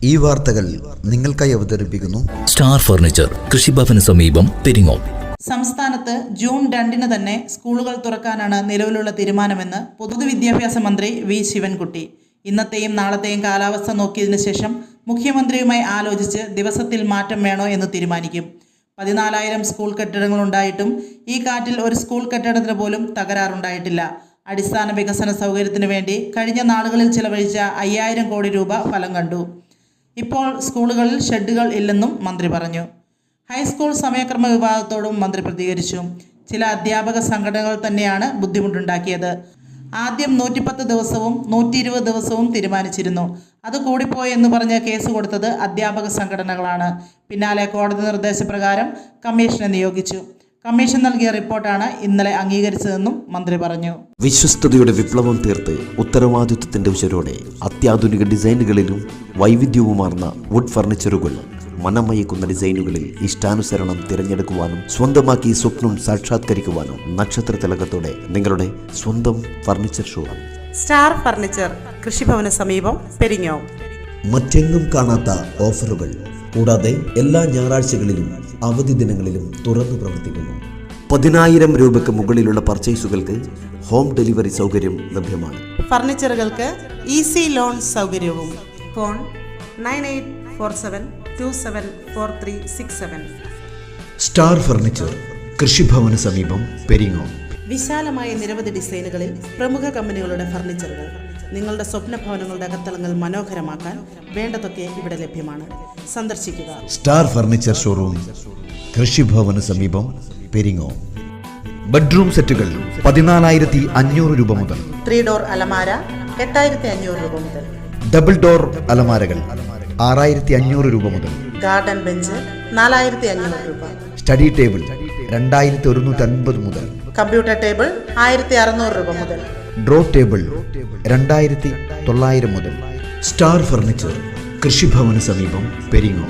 ഈ വാർത്തകൾ നിങ്ങൾക്കായി അവതരിപ്പിക്കുന്നു സ്റ്റാർ ഫർണിച്ചർ കൃഷിഭവന് സമീപം പെരിങ്ങോം സംസ്ഥാനത്ത് ജൂൺ രണ്ടിന് തന്നെ സ്കൂളുകൾ തുറക്കാനാണ് നിലവിലുള്ള തീരുമാനമെന്ന് പൊതുവിദ്യാഭ്യാസ മന്ത്രി വി ശിവൻകുട്ടി. ഇന്നത്തെയും നാളത്തെയും കാലാവസ്ഥ നോക്കിയതിനു ശേഷം മുഖ്യമന്ത്രിയുമായി ആലോചിച്ച് ദിവസത്തിൽ മാറ്റം വേണോ എന്ന് തീരുമാനിക്കും. പതിനാലായിരം സ്കൂൾ കെട്ടിടങ്ങൾ ഉണ്ടായിട്ടും ഈ കാറ്റിൽ ഒരു സ്കൂൾ കെട്ടിടത്തിന് പോലും തകരാറുണ്ടായിട്ടില്ല. അടിസ്ഥാന വികസന സൗകര്യത്തിനു വേണ്ടി കഴിഞ്ഞ നാളുകളിൽ ചിലവഴിച്ച അയ്യായിരം കോടി രൂപ ഫലം കണ്ടു. ഇപ്പോൾ സ്കൂളുകളിൽ ഷെഡുകൾ ഇല്ലെന്നും മന്ത്രി പറഞ്ഞു. ഹൈസ്കൂൾ സമയക്രമ വിഭാഗത്തോടും മന്ത്രി പ്രതികരിച്ചു. ചില അധ്യാപക സംഘടനകൾ തന്നെയാണ് ബുദ്ധിമുട്ടുണ്ടാക്കിയത്. ആദ്യം നൂറ്റിപ്പത്ത് ദിവസവും നൂറ്റി ഇരുപത് ദിവസവും തീരുമാനിച്ചിരുന്നു. അത് കൂടിപ്പോയി എന്ന് പറഞ്ഞ് കേസ് കൊടുത്തത് അധ്യാപക സംഘടനകളാണ്. പിന്നാലെ കോടതി നിർദ്ദേശപ്രകാരം കമ്മീഷനെ നിയോഗിച്ചു. കമ്മീഷൻ നൽകിയ റിപ്പോർട്ടാണ് ഇന്നലെ അംഗീകരിച്ചതെന്നും മന്ത്രി പറഞ്ഞു. വിശ്വസ്തയുടെ വിപ്ലവം തീർത്ത് ഉത്തരവാദിത്വത്തിന്റെ ഉച്ചരോടെ അത്യാധുനിക ഡിസൈനുകളിലും വൈവിധ്യവുമാർന്ന വുഡ് ഫർണിച്ചറുകൾ മനമയക്കുന്ന ഡിസൈനുകളിൽ ഇഷ്ടാനുസരണം തിരഞ്ഞെടുക്കുവാനും സ്വന്തമാക്കി സ്വപ്നം സാക്ഷാത്കരിക്കുവാനും നക്ഷത്ര തിലകത്തോടെ നിങ്ങളുടെ സ്വന്തം ഫർണിച്ചർ ഷോറൂം സ്റ്റാർ ഫർണിച്ചർ കൃഷിഭവന സമീപം പെരിഞ്ഞോ മറ്റെങ്ങും കാണാത്ത ഓഫറുകൾ കൂടാതെ എല്ലാ ഞായറാഴ്ചകളിലും അവധി ദിനങ്ങളിലും തുറന്നു പ്രവർത്തിക്കുന്നു. പതിനായിരം രൂപയ്ക്ക് മുകളിലുള്ള പർച്ചേസുകൾക്ക് ഹോം ഡെലിവറി സൗകര്യം ലഭ്യമാണ്. ഫർണിച്ചറുകൾക്ക് ഈസി ലോൺ സൗകര്യവും. Phone nine eight four seven two seven four three six seven. Star furniture കൃഷിഭവന് സമീപം പെരിങ്ങോ. വിശാലമായ നിരവധി ഡിസൈനുകളിൽ പ്രമുഖ കമ്പനികളുടെ ഫർണിച്ചറുകൾ. നിങ്ങളുടെ സ്വപ്ന ഭവനങ്ങളുടെ അകത്തളങ്ങൾ മനോഹരമാക്കാൻ വേണ്ടതൊക്കെ ഇവിടെ ലഭ്യമാണ്. സന്ദർശിക്കുക. സ്റ്റാർ ഫർണിച്ചർ ഷോറൂം കൃഷിഭവന് സമീപം പെരിങ്ങോ. ബെഡ്റൂം സെറ്റുകൾ പതിനാലായിരത്തി അഞ്ഞൂറ് രൂപ മുതൽ. ത്രീ ഡോർ അലമാര എട്ടായിരത്തി അഞ്ഞൂറ് രൂപ മുതൽ. ഡബിൾ ഡോർ അലമാരകൾ ആറായിരത്തി അഞ്ഞൂറ് രൂപ മുതൽ. ഗാർഡൻ ബെഞ്ച് നാലായിരത്തി അഞ്ഞൂറ് രൂപ. സ്റ്റഡി ടേബിൾ രണ്ടായിരത്തി ഒരുന്നൂറ്റി അൻപത് മുതൽ. കമ്പ്യൂട്ടർ ടേബിൾ ആയിരത്തി അറുന്നൂറ് രൂപ മുതൽ. ഡ്രോ ടേബിൾ രണ്ടായിരത്തി തൊള്ളായിരം മുതൽ. സ്റ്റാർ ഫർണിച്ചർ കൃഷിഭവന് സമീപം പെരിങ്ങോം.